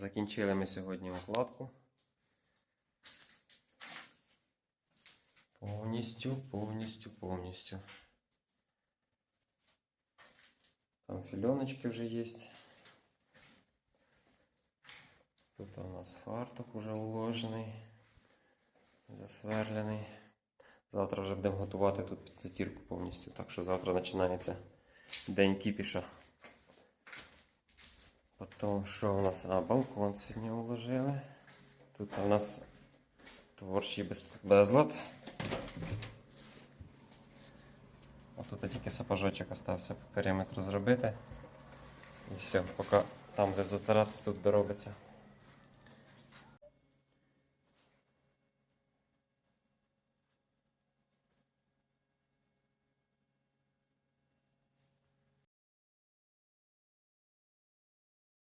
Закінчили ми сьогодні укладку. Повністю, повністю, повністю. Там фільоночки вже є. Тут у нас фартук вже уложений, засверлений. Завтра вже будемо готувати тут під затірку повністю. Так що завтра починається день кіпіша. Потім що у нас? А, балкон сьогодні уложили. Тут у нас творчий без- безлад. Отут тільки сапожочок остався по периметру зробити. І все, поки там, де затиратися, тут доробиться.